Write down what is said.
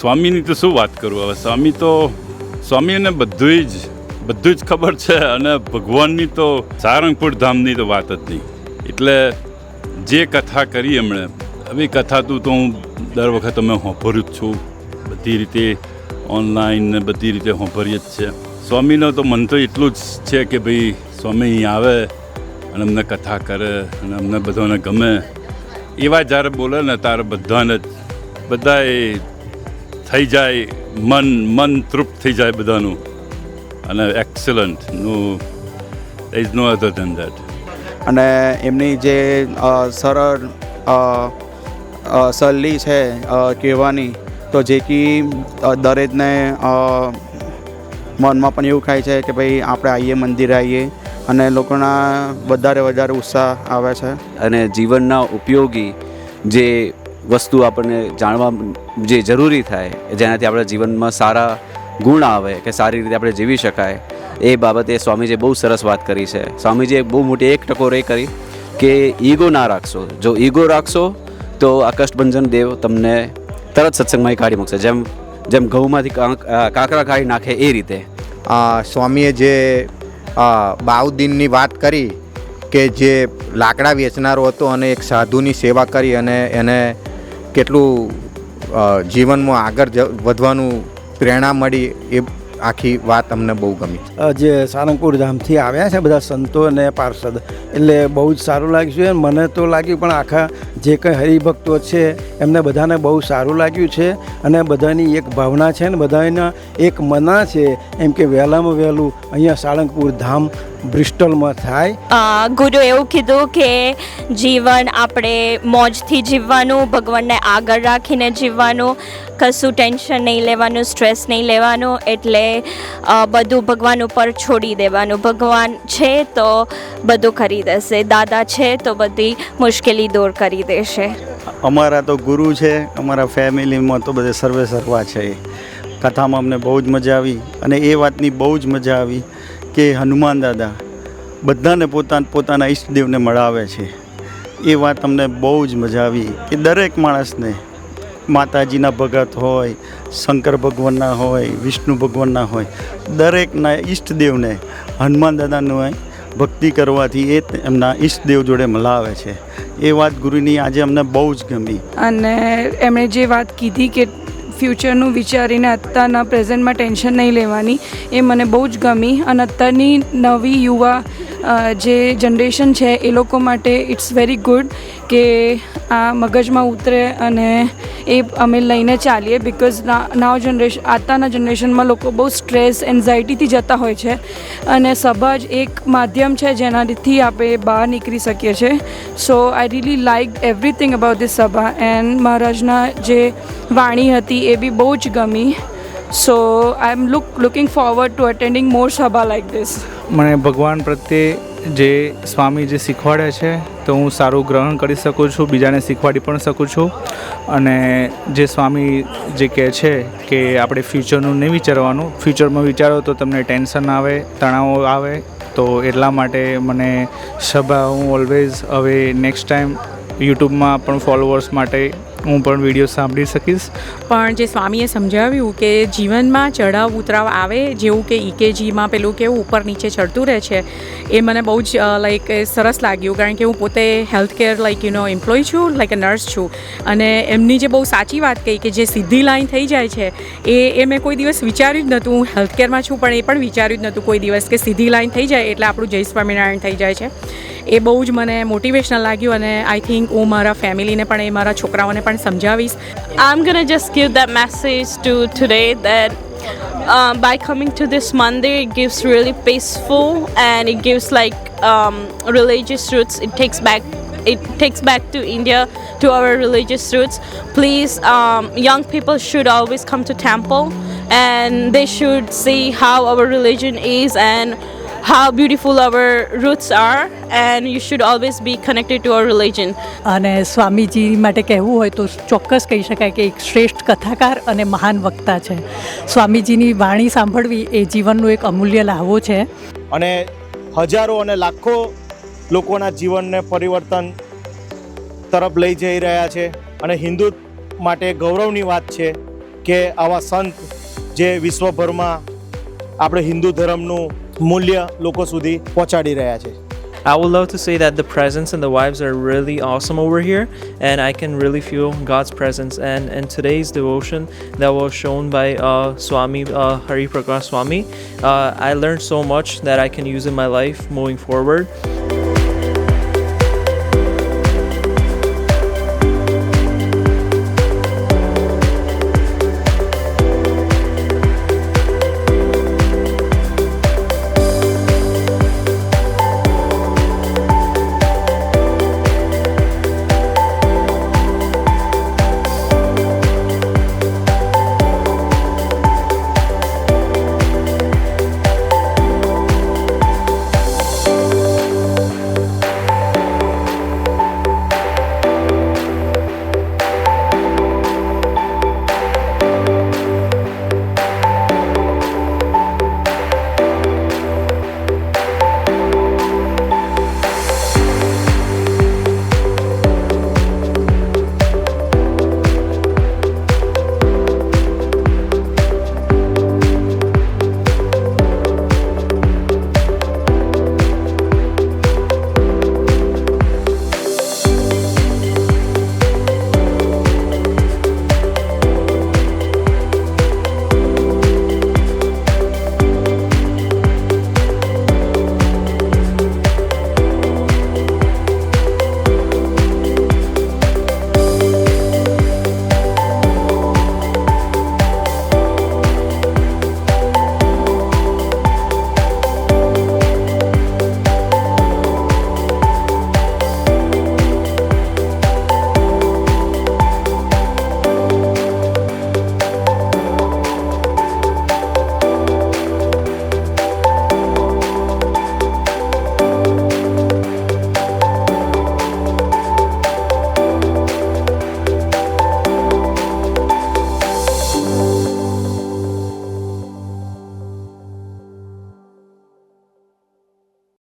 સ્વામીની તો શું વાત કરું? હવે સ્વામી તો, સ્વામીને બધું જ બધું જ ખબર છે અને ભગવાનની તો સારંગપુર ધામની તો વાત જ નહીં. એટલે જે કથા કરી એમણે, હવે કથા તું હું દર વખત અમે હોંભર્યું જ છું. બધી રીતે ઓનલાઈન ને બધી રીતે હોંભરીએ જ છે સ્વામીનો તો મન તો એટલું જ છે કે ભાઈ સ્વામી અહીં આવે અને અમને કથા કરે અને અમને બધાને ગમે. એવા જ્યારે બોલે ને ત્યારે બધાને બધા એ થઈ જાય મન મન તૃપ્ત થઈ જાય બધાનું. અને excellent no is no other than that અને એમની જે સરળ સલ્લી છે કહેવાની તો જે કે દરેકને મનમાં પણ એવું થાય છે કે ભાઈ આપણે આવીએ મંદિરે આવીએ અને લોકોના વધારે વધારે ઉત્સાહ આવે છે. અને જીવનના ઉપયોગી જે વસ્તુ આપણને જાણવા જે જરૂરી થાય જેનાથી આપણા જીવનમાં સારા ગુણ આવે, કે સારી રીતે આપણે જીવી શકાય, એ બાબતે સ્વામીજીએ બહુ સરસ વાત કરી છે. સ્વામીજીએ બહુ મોટી એક ટકોર એ કરી કે ઈગો ના રાખશો. જો ઈગો રાખશો, તો આ દેવ તમને તરત સત્સંગમાં કાઢી મૂકશે. જેમ જેમ ઘઉંમાંથી કાંક- કાંકરા કાઢી નાખે એ રીતે. સ્વામીએ જે બાઉદ્દીનની વાત કરી કે જે લાકડા વેચનારો હતો અને એક સાધુની સેવા કરી અને એને કેટલું જીવનમાં આગળ વધવાનું પ્રેરણા મળી એ આખી વાત અમને બહુ ગમી. જે સારંગપુર ધામથી આવ્યા છે બધા સંતો અને પાર્ષદ, એટલે બહુ જ સારું લાગ્યું છે. મને તો લાગ્યું પણ આખા જે કંઈ હરિભક્તો છે, એમને બધાને બહુ સારું લાગ્યું છે અને બધાની એક ભાવના છે ને, બધાના એક મના છે. એમ કે વહેલામાં વહેલું અહીંયા સાળંગપુર ધામ બ્રિસ્ટલમાં થાય. ગુરુ એવું કીધું કે જીવન આપણે મોજથી જીવવાનું, ભગવાનને આગળ રાખીને જીવવાનું, કશું ટેન્શન નહીં લેવાનું, સ્ટ્રેસ નહીં લેવાનું, એટલે બધું ભગવાન ઉપર છોડી દેવાનું. ભગવાન છે તો બધું કરી દેશે, દાદા છે તો બધી મુશ્કેલી દૂર કરી દેશે અમારા તો ગુરુ છે, અમારા ફેમિલીમાં તો બધે સર્વે સર્વા છે. કથામાં અમને બહુ જ મજા આવી અને એ વાતની બહુ જ મજા આવી કે હનુમાન દાદા બધાને પોતાના પોતાના ઈષ્ટદેવને મળાવે છે. એ વાત અમને બહુ જ મજા આવી કે દરેક માણસને માતાજીના ભગત હોય, શંકર ભગવાનના હોય, વિષ્ણુ ભગવાનના હોય, દરેકના ઈષ્ટદેવને હનુમાન દાદાનું ભક્તિ કરવાથી એ એમના ઈષ્ટદેવ જોડે મલાવે છે. એ વાત ગુરુની આજે અમને બહુ જ ગમી. અને એમણે જે વાત કીધી કે ફ્યુચરનું વિચારીને અત્યારના પ્રેઝન્ટમાં ટેન્શન નહીં લેવાની, એ મને બહુ જ ગમી. અને અત્યારની નવી યુવા જે જનરેશન છે એ લોકો માટે ઇટ્સ વેરી ગુડ કે આ મગજમાં ઉતરે અને એ અમે લઈને ચાલીએ બિકોઝ નાવ જનરેશન અત્યારના જનરેશનમાં લોકો બહુ સ્ટ્રેસ એન્ઝાયટીથી જતા હોય છે અને સભા જ એક માધ્યમ છે જેનાથી આપણે બહાર નીકળી શકીએ છીએ. So I really like everything about this સભા એન્ડ મહારાજના જે વાણી હતી એ બી બહુ જ ગમી. I am look looking forward to attending more સભા લાઈક ધીસ મને ભગવાન પ્રત્યે જે સ્વામી જે શીખવાડે છે, તો હું સારું ગ્રહણ કરી શકું છું, બીજાને શીખવાડી પણ શકું છું. અને જે સ્વામી જે કહે છે કે આપણે ફ્યુચરનું નહીં વિચારવાનું ફ્યુચરમાં વિચારો તો તમને ટેન્શન આવે, તણાવ આવે, તો એટલા માટે મને સભા હું ઓલવેઝ હવે નેક્સ્ટ ટાઈમ યુટ્યુબમાં પણ ફોલોવર્સ માટે હું પણ વીડિયો સાંભળી શકીશ. પણ જે સ્વામીએ સમજાવ્યું કે જીવનમાં ચઢાવ ઉતરાવ આવે જેવું કે ઇકેજીમાં પેલું કેવું ઉપર નીચે ચડતું રહે છે, એ મને બહુ જ લાઈક સરસ લાગ્યું. કારણ કે હું પોતે health care like you employ છું લાઈક અ નર્સ છું. અને એમની જે બહુ સાચી વાત કહી કે જે સીધી લાઈન થઈ જાય છે, એ એ મેં કોઈ દિવસ વિચાર્યું જ નહોતું. હું હેલ્થ કેરમાં છું પણ એ પણ વિચાર્યું જ નહોતું કોઈ દિવસ કે સીધી લાઈન થઈ જાય એટલે આપણું જય સ્વામિનારાયણ થઈ જાય છે. એ બહુ જ મને મોટિવેશનલ લાગ્યું અને આઈ થિંક હું મારા ફેમિલીને પણ એ મારા છોકરાઓને પણ સમજાવીશ I'm gonna just give that message to today that um, by coming to this mandir, it gives really peaceful and it gives like um, religious roots. It takes back. It takes back to India to our religious roots. Please, um, young people should always come to temple, and they should see how our religion is and how beautiful our roots are. And you should always be connected to our religion. અને સ્વામીજી માટે કહેવું હોય તો ચોક્કસ કહી શકાય કે એક શ્રેષ્ઠ કથાકાર અને મહાન વક્તા છે સ્વામીજીની વાણી સાંભળવી એ જીવનનો એક અમૂલ્ય લાહવો છે અને હજારો અને લાખો લોકોના જીવનને પરિવર્તન તરફ લઈ જઈ રહ્યા છે અને હિન્દુ માટે ગૌરવની વાત છે કે આવા સંત જે વિશ્વભરમાં આપણે હિન્દુ ધર્મનું મૂલ્ય લોકો સુધી પહોંચાડી રહ્યા છે I would love to say that the presence and the vibes are really awesome over here, and I can really feel God's presence. And in today's devotion that was shown by uh, Swami uh, Hari Prakash Swami, uh, I learned so much that I can use in my life moving forward.